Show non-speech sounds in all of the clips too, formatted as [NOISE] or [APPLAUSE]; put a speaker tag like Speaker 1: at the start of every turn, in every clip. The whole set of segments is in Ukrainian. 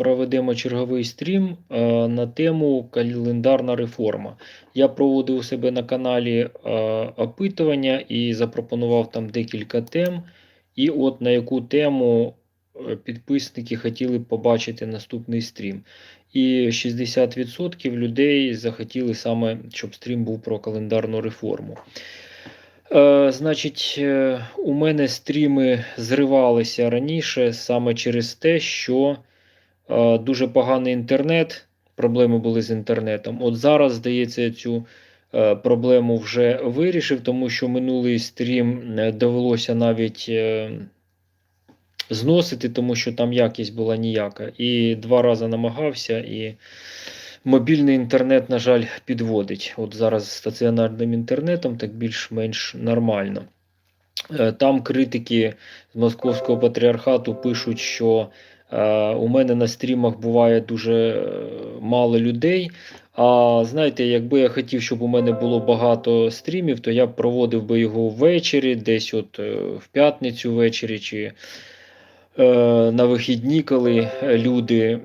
Speaker 1: проведемо черговий стрім е, на тему календарна реформа. Я проводив у себе на каналі е, опитування і запропонував там декілька тем. І от на яку тему е, підписники хотіли побачити наступний стрім. І 60% людей захотіли саме, щоб стрім був про календарну реформу. Е, значить, у мене стріми зривалися раніше саме через те, що дуже поганий інтернет, проблеми були з інтернетом. От зараз, здається, цю е, проблему вже вирішив, тому що минулий стрім е, довелося навіть е, зносити, тому що там якість була ніяка. І два рази намагався, і мобільний інтернет, на жаль, підводить. От зараз з стаціонарним інтернетом так більш-менш нормально. Е, Там критики з московського патріархату пишуть, що е, у мене на стрімах буває дуже е, мало людей. А знаєте, якби я хотів, щоб у мене було багато стрімів, то я б проводив би його ввечері, десь от е, в п'ятницю ввечері чи е, на вихідні, коли люди,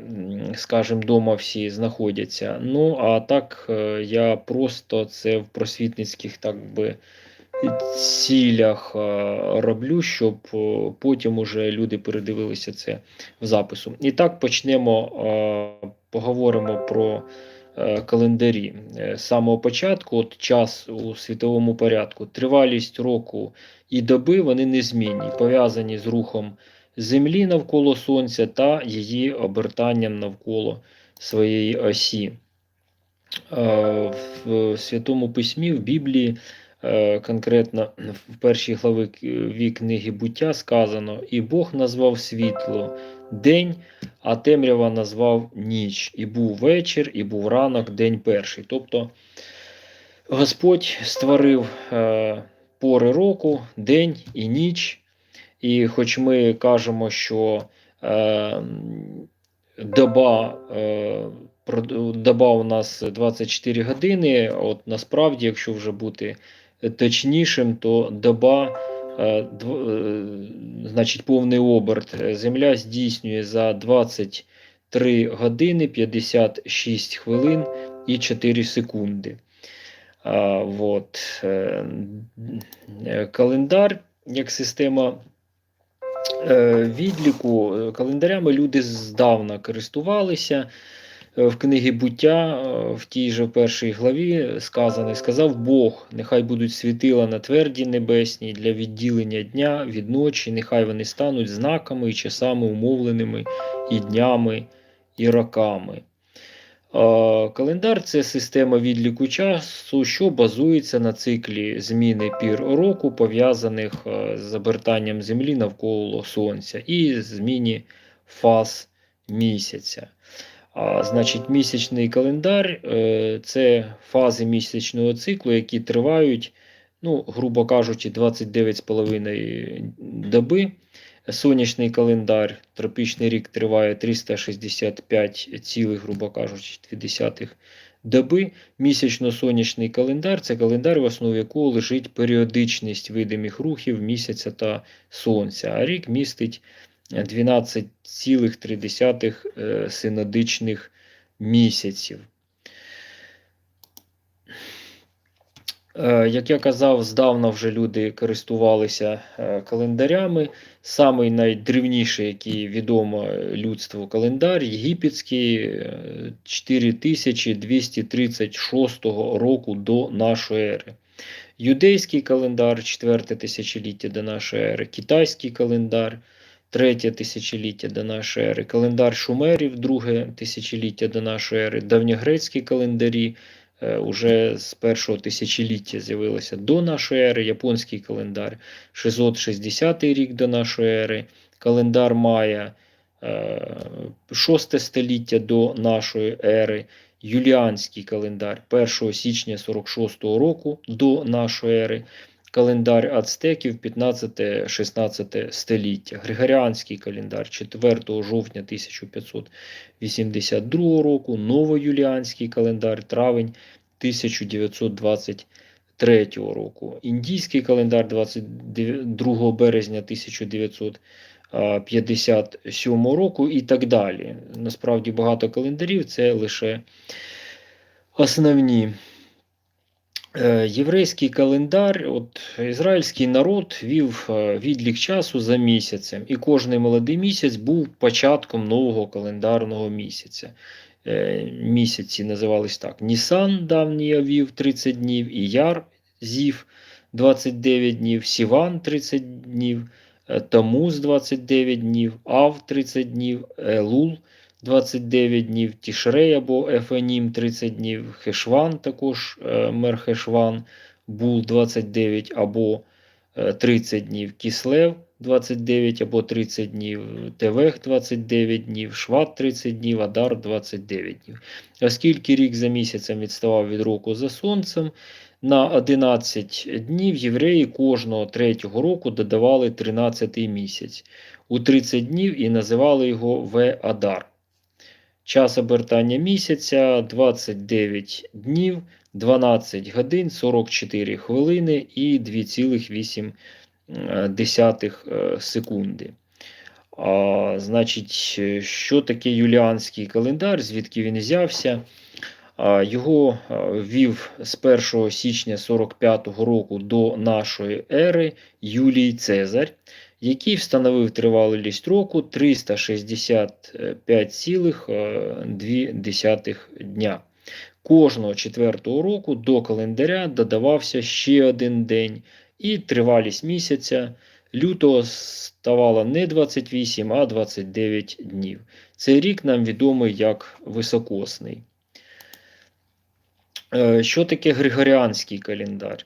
Speaker 1: скажімо, вдома всі знаходяться. Ну, а так е, я просто це в просвітницьких, так би цілях е, роблю, щоб е, потім уже люди передивилися це в запису. І так почнемо, е, поговоримо про календарі. З самого початку, от час у світовому порядку, тривалість року і доби вони незмінні, пов'язані з рухом Землі навколо Сонця та її обертанням навколо своєї осі. В Святому Письмі, в Біблії, конкретно в першій главі книги буття сказано: І Бог назвав світло день, а темрява назвав ніч. І був вечір, і був ранок, день перший. Тобто Господь створив е, пори року, день і ніч. І хоч ми кажемо, що е, доба, е, доба у нас 24 години, от насправді, якщо вже бути точнішим, то доба, е, е, значить, повний оберт Земля здійснює за 23 години 56 хвилин і 4 секунди. А, вот. е, Календар як система відліку календарями люди здавна користувалися. Е, В книгі буття, е, в тій же першій главі сказано, сказав Бог, нехай будуть світила на тверді небесній для відділення дня від ночі, нехай вони стануть знаками і часами умовленими, і днями, і роками. Е, Календар це система відліку часу, що базується на циклі зміни пір року, пов'язаних з обертанням Землі навколо Сонця, і зміні фаз місяця. А, значить, місячний календар е, це фази місячного циклу, які тривають, ну, грубо кажучи, 29,5 доби. Сонячний календар, тропічний рік триває 365, цілих, грубо кажучи, 2 доби. Місячно-сонячний календар це календар, в основі якого лежить періодичність видимих рухів місяця та сонця. А рік містить 12,3 е, синодичних місяців. Е, Як я казав, здавна вже люди користувалися е, календарями. Самий найдревніший, який відомо людству календар, єгипетський е, 4236 року до нашої ери. Юдейський календар 4 тисячоліття до нашої ери, китайський календар 3 тисячоліття до нашої ери, календар шумерів 2 тисячоліття до нашої ери, давньогрецькі календарі е, уже з першого тисячоліття з'явилися до нашої ери, японський календар 660 рік до нашої ери, календар Майя 6 століття до нашої ери, Юліанський календар 1 січня 46 року до нашої ери, календар ацтеків 15-16 століття, Григоріанський календар 4 жовтня 1582 року, Новоюліанський календар травень 1923 року, Індійський календар 22 березня 1900 а, 57 року і так далі. Насправді багато календарів це лише основні. Е, Єврейський календар, от ізраїльський народ вів е, відлік часу за місяцем, і кожний молодий місяць був початком нового календарного місяця. Е, Місяці називались так: Нісан давній вів 30 днів, і Яр зів 29 днів, Сіван 30 днів, Тамуз 29 днів, Ав 30 днів, Елул 29 днів, Тішрей або Ефанім 30 днів, Хешван також е, Мерхешван, Бул 29 або е, 30 днів, Кіслев 29 або 30 днів, Тевех 29 днів, Шват 30 днів, Адар 29 днів. Оскільки рік за місяцем відставав від року за сонцем, на 11 днів євреї кожного третього року додавали 13 місяць у 30 днів і називали його Ве-Адар. Час обертання місяця 29 днів, 12 годин, 44 хвилини і 2,8 е, секунди. А, значить, е, що таке юліанський календар, звідки він взявся? А, Його а, ввів з 1 січня 45-го року до нашої ери Юлій Цезарь, який встановив тривалість року 365,2 дня. Кожного четвертого року до календаря додавався ще один день, і тривалість місяця лютого ставала не 28, а 29 днів. Цей рік нам відомий як високосний. Е, Що таке Григоріанський календар?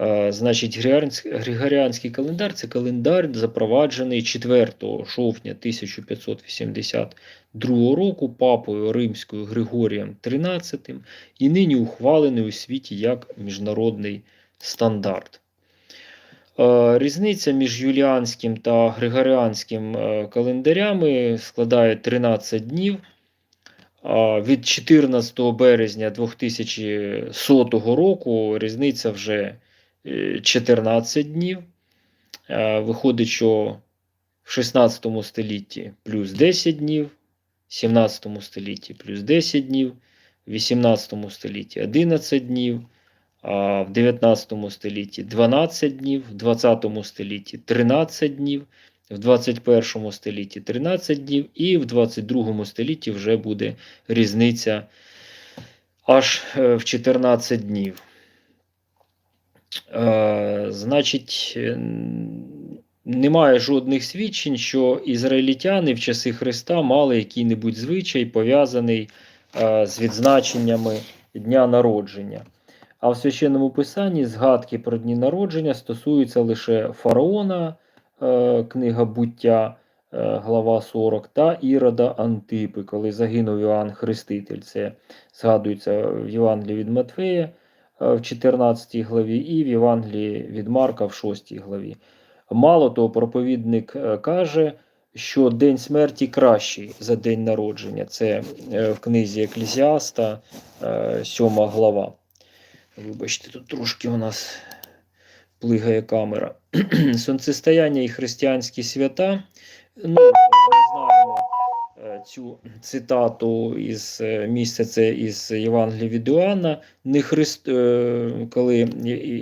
Speaker 1: Е, Значить, Григоріанський календар це календар, запроваджений 4 жовтня 1582 року папою Римською Григорієм XIII і нині ухвалений у світі як міжнародний стандарт. Е, Різниця між юліанським та григоріанським е, календарями складає 13 днів. Від 14 березня 2100 року різниця вже 14 днів. Е, Виходить, що в 16 столітті плюс 10 днів, в 17 столітті плюс 10 днів, в 18 столітті 11 днів, а в 19 столітті 12 днів, в 20 столітті 13 днів, в 21 столітті 13 днів, і в 22 столітті вже буде різниця аж е, в 14 днів. Е, Значить, немає жодних свідчень, що ізраїльтяни в часи Христа мали який-небудь звичай пов'язаний е, з відзначеннями дня народження. А в священному писанні згадки про дні народження стосуються лише фараона, е, книга буття, глава 40, та Ірода Антипи, коли загинув Іоанн Хреститель. Це згадується в Євангелії від Матфея в 14 главі і в Євангелії від Марка в 6 главі. Мало того, проповідник е, каже, що день смерті кращий за день народження. Це е, в книзі Еклезіаста, 7 глава. Вибачте, тут трошки у нас плигає камера. [CLEARS THROAT] Сонцестояння і християнські свята. Ну, е, цю цитату із е, місця це із Євангелія від Іоанна. Не Христ, е, коли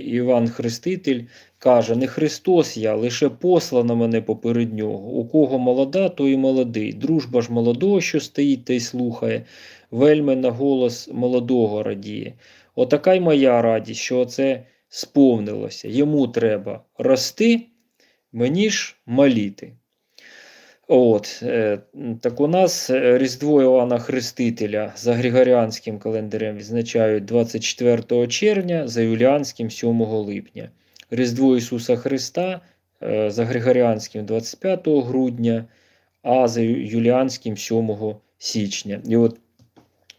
Speaker 1: Іван Хреститель каже: Не Христос я, лише послана мене поперед нього. У кого молода, то і молодий. Дружба ж молодого, що стоїть та й слухає, вельми на голос молодого радіє. Отака й моя радість, що це сповнилося. Йому треба рости, мені ж маліти. От, е, так у нас е, Різдво Івана Хрестителя за Григоріанським календарем відзначають 24 червня, за Юліанським 7 липня. Різдво Ісуса Христа е, за Григоріанським 25 грудня, а за Юліанським 7 січня. І от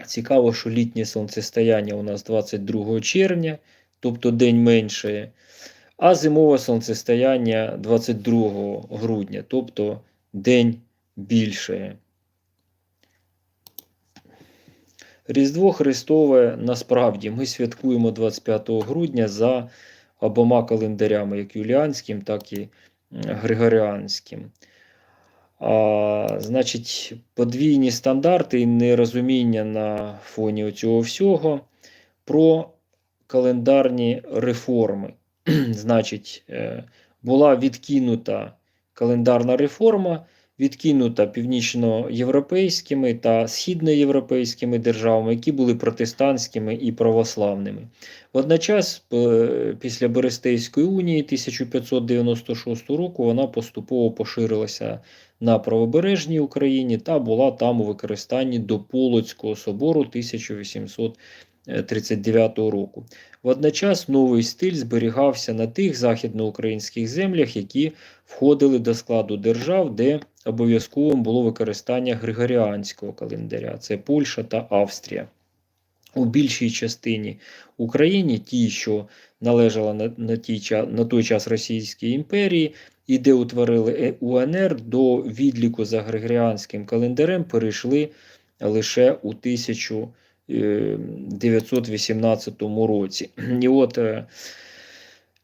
Speaker 1: цікаво, що літнє сонцестояння у нас 22 червня, тобто день менше, а зимове сонцестояння 22 грудня, тобто день більше. Різдво Христове насправді ми святкуємо 25 грудня за обома календарями, як юліанським, так і григоріанським. А, значить, подвійні стандарти і нерозуміння на фоні цього всього про календарні реформи. [CLEARS THROAT] Значить, е, була відкинута календарна реформа, відкинута північноєвропейськими та східноєвропейськими державами, які були протестантськими і православними. Водночас, після Берестейської унії 1596 року вона поступово поширилася на правобережній Україні та була там у використанні до Полоцького собору 1839 року. Водночас новий стиль зберігався на тих західноукраїнських землях, які входили до складу держав, де обов'язковим було використання Григоріанського календаря це Польща та Австрія. У більшій частині України, ті, що належала на, на, ті, на той час Російській імперії, і де утворили е, УНР, до відліку за Григоріанським календарем перейшли лише у 1918 році. І от, е,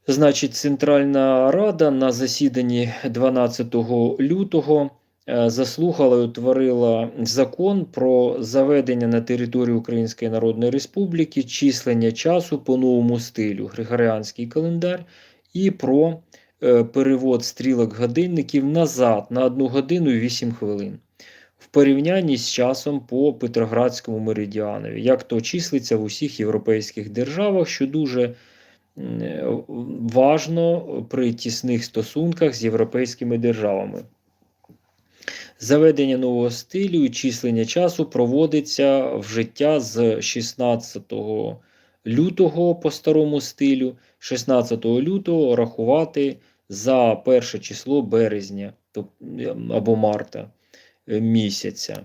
Speaker 1: значить, Центральна Рада на засіданні 12 лютого е, заслухала і утворила закон про заведення на території Української Народної Республіки числення часу по новому стилю Григоріанський календар і про е, перевод стрілок годинників назад на 1 годину і 8 хвилин. Порівнянні з часом по Петроградському меридіанові, як то числиться в усіх європейських державах, що дуже важно при тісних стосунках з європейськими державами. Заведення нового стилю і числення часу проводиться в життя з 16 лютого по старому стилю, 16 лютого рахувати за перше число березня або марта місяця.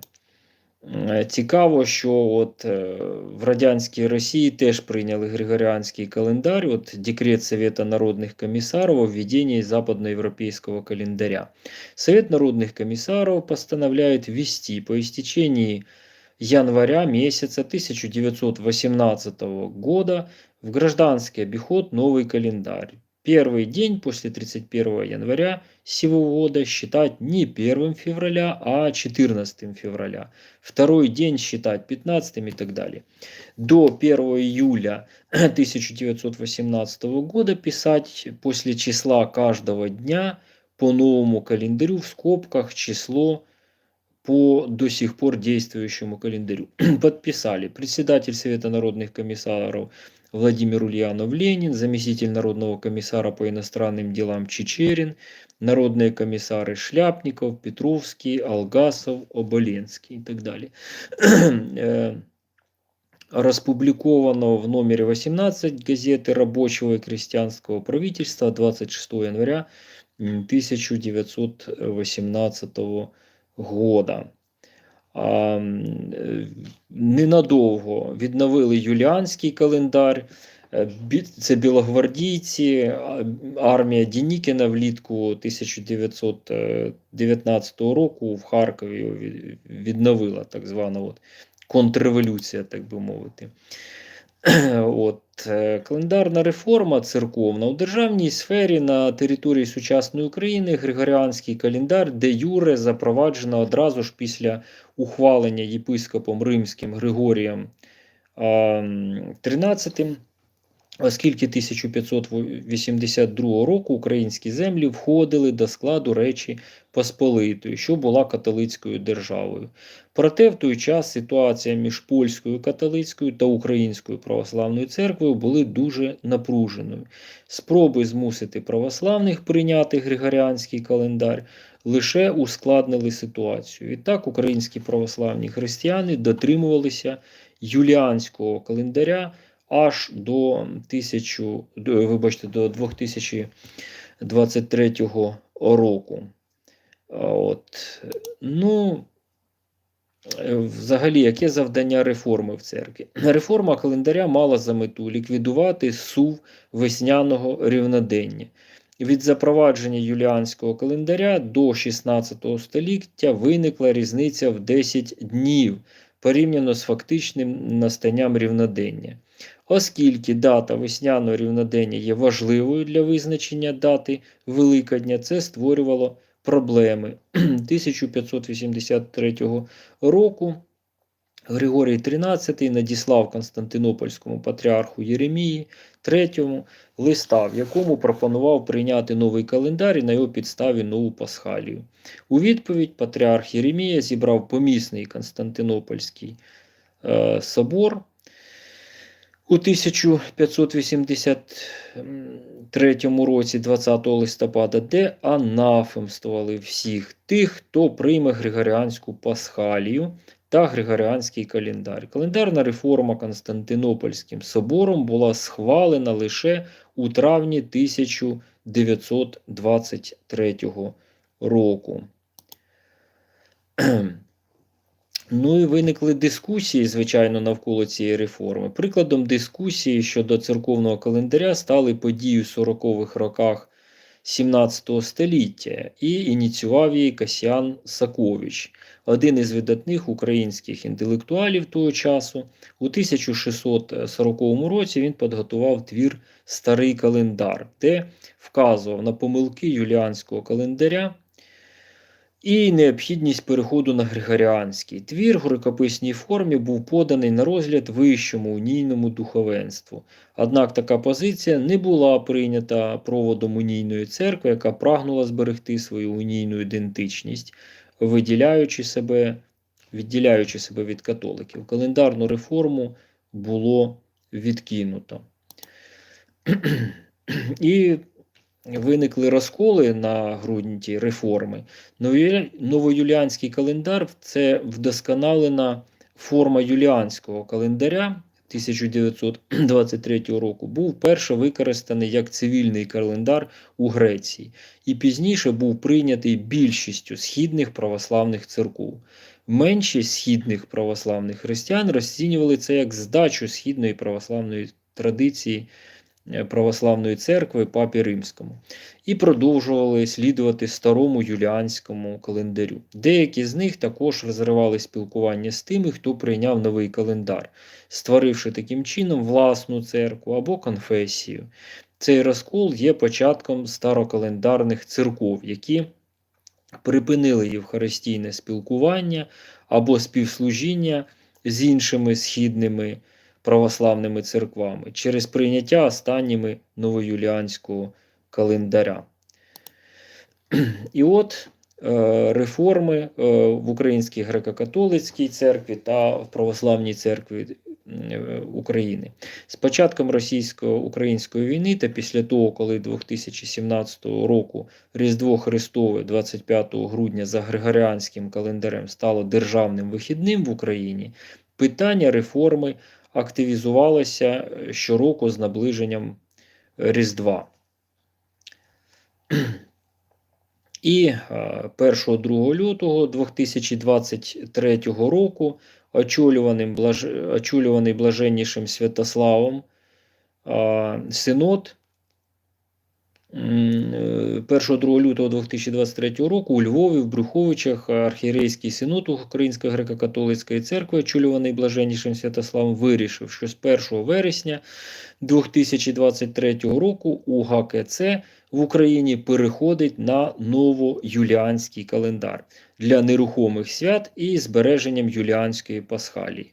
Speaker 1: Е, цікаво, що от е, в радянській Росії теж прийняли Григоріанський календар, от декрет Совета народных комиссаров о введении западноевропейского календаря. Совет народных комиссаров постановляет ввести по истечении января месяца 1918 года в гражданский обиход новый календарь. Первый день после 31 января сего года считать не 1 февраля, а 14 февраля. Второй день считать 15 и так далее. До 1 июля [CLEARS THROAT] 1918 года писать после числа каждого дня по новому календарю в скобках число по до сих пор действующему календарю. [CLEARS THROAT] Подписали председатель Совета народных комиссаров Владимир Ульянов Ленин, заместитель Народного комиссара по иностранным делам Чечерин, народные комиссары Шляпников, Петровский, Алгасов, Оболенский и так далее. [CLEARS THROAT] Э, Распубликовано в номере 18 газеты рабочего и крестьянского правительства 26 января 1918 года. Е, ненадовго відновили юліанський календар. Е, це білогвардійці, армія Дінікіна влітку 1919 року в Харкові відновила так звана от контрреволюція, так би мовити. [CLEARS THROAT] От, е, Календарна реформа церковна. У державній сфері на території сучасної України Григоріанський календар, де Юре запроваджено одразу ж після ухвалення єпископом Римським Григорієм 13 Оскільки 1582 року українські землі входили до складу Речі Посполитої, що була католицькою державою. Проте в той час ситуація між польською католицькою та українською православною церквою були дуже напруженою. Спроби змусити православних прийняти Григоріанський календар лише ускладнили ситуацію. Відтак українські православні християни дотримувалися юліанського календаря аж до 1000, вибачте, до 2023 року. От. Ну, Взагалі, яке завдання реформи в церкві? [CLEARS THROAT] Реформа календаря мала за мету ліквідувати сув весняного рівнодення. Від запровадження юліанського календаря до 16 століття виникла різниця в 10 днів порівняно з фактичним настанням рівнодення. Оскільки дата весняного рівнодення є важливою для визначення дати Великодня, це створювало проблеми. [CLEARS THROAT] 1583 року Григорій XIII надіслав Константинопольському патріарху Єремії III листа, в якому пропонував прийняти новий календар і на його підставі нову пасхалію. У відповідь патріарх Єремія зібрав помісний Константинопольський е, собор у 1583 році, 20 листопада, де анафемствували всіх тих, хто прийме Григоріанську пасхалію та Григоріанський календар. Календарна реформа Константинопольським собором була схвалена лише у травні 1923 року. Ну і виникли дискусії, звичайно, навколо цієї реформи. Прикладом дискусії щодо церковного календаря стали події у 40-х роках 17 століття і ініціював її Касіан Сакович, один із видатних українських інтелектуалів того часу. У 1640 році він підготував твір Старий календар, де вказував на помилки юліанського календаря і необхідність переходу на Григоріанський. Твір в рукописній формі був поданий на розгляд вищому унійному духовенству. Однак така позиція не була прийнята проводом унійної церкви, яка прагнула зберегти свою унійну ідентичність, виділяючи себе, відділяючи себе від католиків. Календарну реформу було відкинуто. [CLEARS THROAT] І виникли розколи на ґрунті реформи. Новоюліанський календар це вдосконалена форма юліанського календаря 1923 року. Був перше використаний як цивільний календар у Греції і пізніше був прийнятий більшістю східних православних церков. Меншість східних православних християн розцінювали це як здачу східної православної традиції. Е, православної церкви Папі Римському і продовжували слідувати старому юліанському календарю. Деякі з них також розривали спілкування з тими, хто прийняв новий календар, створивши таким чином власну церкву або конфесію. Цей розкол є початком старокалендарних церков, які припинили євхаристійне спілкування або співслужіння з іншими східними православними церквами через прийняття останніми новоюліанського календаря. І от е, реформи е, в Українській греко-католицькій церкві та в Православній церкві е, України. З початком російсько-української війни та після того, коли 2017 року Різдво Христове 25 грудня за Григоріанським календарем стало державним вихідним в Україні, питання реформи активізувалося е, щороку з наближенням е, Різдва. [CLEARS THROAT] І 1-2 е, лютого 2023 року, очолюваний блаженнішим Святославом, Синод 1-2 лютого 2023 року у Львові в Брюховичах архієрейський синод Української греко-католицької церкви, очолюваний блаженнішим Святославом, вирішив, що з 1 вересня 2023 року у ГКЦ в Україні переходить на новоюліанський календар для нерухомих свят і збереженням юліанської пасхалії.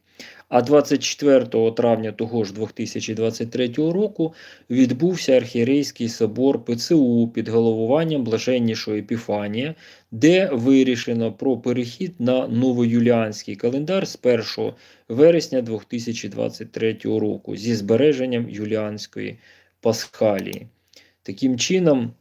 Speaker 1: А 24 травня того ж 2023 року відбувся архієрейський собор ПЦУ під головуванням блаженнішого Епіфанія, де вирішено про перехід на новоюліанський календар з 1 вересня 2023 року зі збереженням юліанської пасхалії. Таким чином,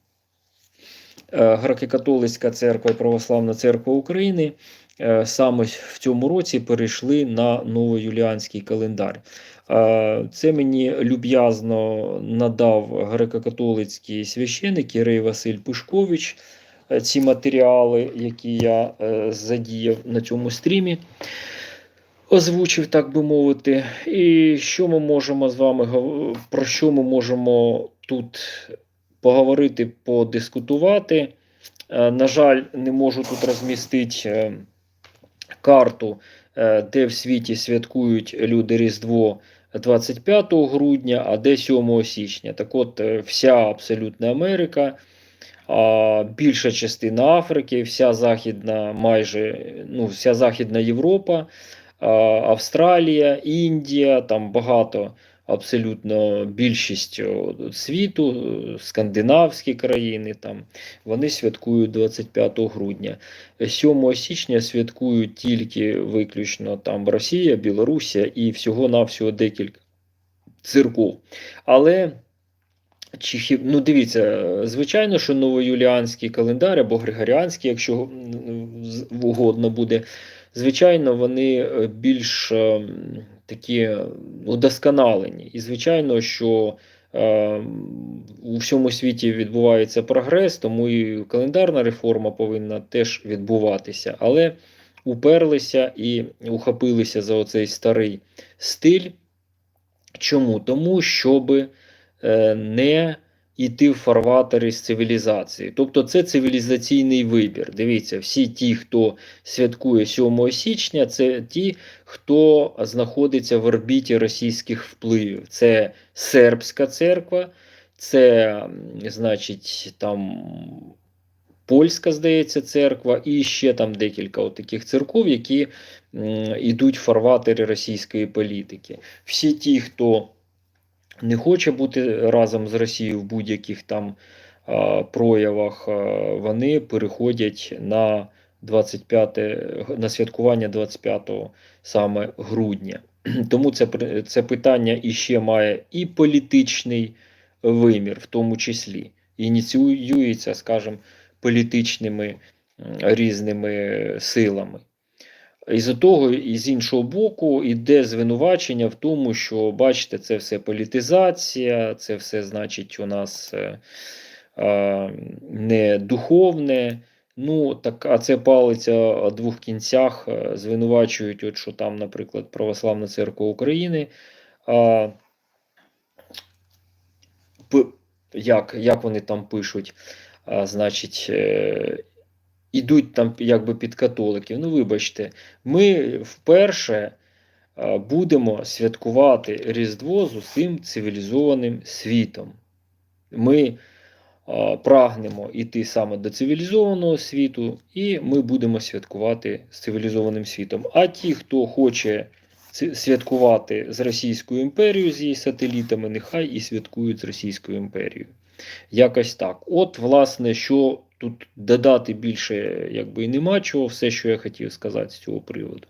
Speaker 1: е, Греко-католицька церква і Православна церква України Е, саме в цьому році перейшли на новоюліанський календар. Е, це мені люб'язно надав греко-католицький священик Ірей Василь Пушкович. Ці матеріали, які я задіяв на цьому стрімі, озвучив, так би мовити. І що ми можемо з вами про що ми можемо тут поговорити, подискутувати? На жаль, не можу тут розмістити карту, е, де в світі святкують люди Різдво 25 грудня, а де 7 січня. Так от, е, вся абсолютна Америка більша частина Африки, вся західна, майже ну, вся Західна Європа, Австралія, Індія, там багато. Абсолютно більшість світу, скандинавські країни, там вони святкують 25 грудня. 7 січня святкують тільки виключно там Росія, Білорусія і всього-навсього декілька церков. Але чи ну дивіться, звичайно, що новоюліанський календар або григоріанський, якщо угодно буде, звичайно, вони е, більш е, м, такі удосконалені. І звичайно, що е, у всьому світі відбувається прогрес, тому і календарна реформа повинна теж відбуватися. Але уперлися і ухопилися за оцей старий стиль. Чому? Тому, щоб е, не йти в фарватери з цивілізації. Тобто це цивілізаційний вибір. Дивіться, всі ті, хто святкує 7 січня, це ті, хто знаходиться в орбіті російських впливів. Це сербська церква, це, значить, там. Польська, здається, церква, і ще там декілька таких церков, які йдуть в фарватері російської політики. Всі ті, хто не хоче бути разом з Росією в будь-яких там а, проявах, а, вони переходять на 25, на святкування 25 саме грудня. [CLEARS THROAT] Тому це, це питання іще має і політичний вимір, в тому числі. Ініціюється, скажімо, політичними різними силами. І з того, і з іншого боку, іде звинувачення в тому, що бачите, це все політизація, це все значить у нас е, е, не духовне. Ну, так, а це палиця о двох кінцях. е, Звинувачують, от, що там, наприклад, Православна церква України. П, як, як вони там пишуть, а, значить, е, ідуть там якби під католиків. Ну, вибачте, ми вперше будемо святкувати Різдво з усім цивілізованим світом. Ми прагнемо йти саме до цивілізованого світу, і ми будемо святкувати з цивілізованим світом. А ті, хто хоче святкувати з Російською імперією, з її сателітами, нехай і святкують з Російською імперією. Якось так. От, власне, що тут додати більше, якби і нема чого, все, що я хотів сказати з цього приводу.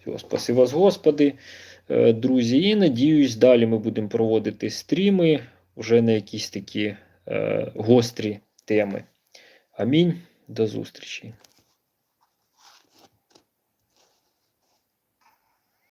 Speaker 1: Всього, вас, Господи, Е, друзі. І надіюсь, далі ми будемо проводити стріми вже на якісь такі е, гострі теми. Амінь. До зустрічі.